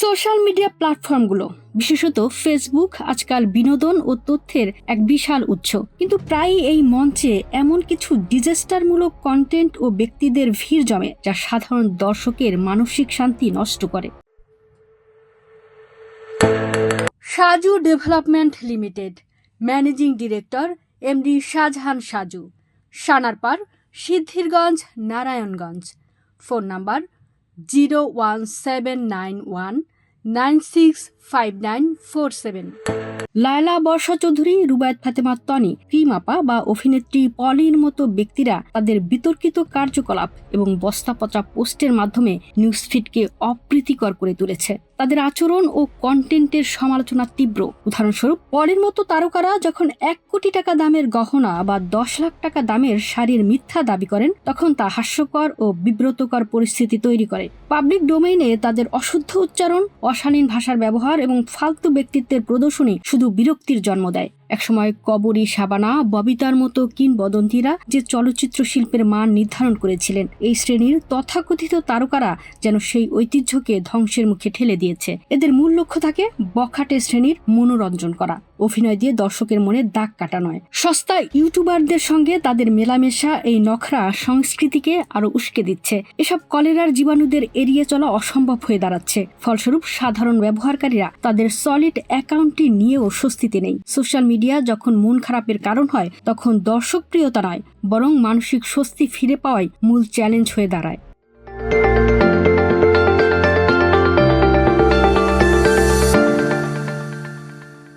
Social media প্ল্যাটফর্মগুলো বিশেষত Facebook আজকাল বিনোদন ও তথ্যের এক বিশাল উৎস। কিন্তু প্রায়ই এই মঞ্চে এমন কিছু ডিজাস্টারমূলক কন্টেন্ট ও ব্যক্তিদের ভিড় জমে যা সাধারণ দর্শকের মানসিক শান্তি নষ্ট করে। Saju development limited managing director MD Shahjahan Saju. Sanarpar Siddhirganj, Narayanganj. Phone number zero one seven nine one, nine six five nine four seven. Laila Barsha Chowdhury, Rubayat Fatema Toni ক্রিমাপা বা অভিনেত্রী পলির মতো ব্যক্তিরা তাদের বিতর্কিত কার্যকলাপ এবং বস্তাপচা পোস্টের মাধ্যমে নিউজ নিউজফিডকে অপ্রীতিকর করে তুলেছে। তাদের আচরণ ও কন্টেন্টের সমালোচনা তীব্র। উদাহরণস্বরূপ, পরের মতো তারকারা যখন এক কোটি টাকা দামের গহনা বা দশ লাখ টাকা দামের শাড়ির মিথ্যা দাবি করেন, তখন তা হাস্যকর ও বিব্রতকর পরিস্থিতি তৈরি করে। পাবলিক ডোমেইনে তাদের অশুদ্ধ উচ্চারণ, অশালীন ভাষার ব্যবহার এবং ফালতু ব্যক্তিত্বের প্রদর্শনী শুধু বিরক্তির জন্ম দেয়। একসময় কবরী সাবানা, ববিতার মতো কিংবদন্তিরা যে চলচ্চিত্র শিল্পের মান নির্ধারণ করেছিলেন, এই শ্রেণির তথাকথিত তারকারা যেন সেই ঐতিহ্যকে ধ্বংসের মুখে ঠেলে দিয়েছে। এদের মূল লক্ষ্য থাকে বখাটে শ্রেণির মনোরঞ্জন করা, অভিনয় দিয়ে দর্শকের মনে দাগ কাটা নয়। সস্তা ইউটিউবারদের সঙ্গে তাদের মেলামেশা, এই নখরা সংস্কৃতিকে আরও উস্কে দিচ্ছে। এসব কলেরার জীবাণুদের এড়িয়ে চলা অসম্ভব হয়ে দাঁড়াচ্ছে। ফলস্বরূপ সাধারণ ব্যবহারকারীরা তাদের সলিড অ্যাকাউন্টটি নিয়েও স্বস্তিতে নেই। সোশ্যাল মিডিয়া যখন মন খারাপের কারণ হয়, তখন দর্শকপ্রিয়তা নয় বরং মানসিক স্বস্তি ফিরে পাওয়াই মূল চ্যালেঞ্জ হয়ে দাঁড়ায়।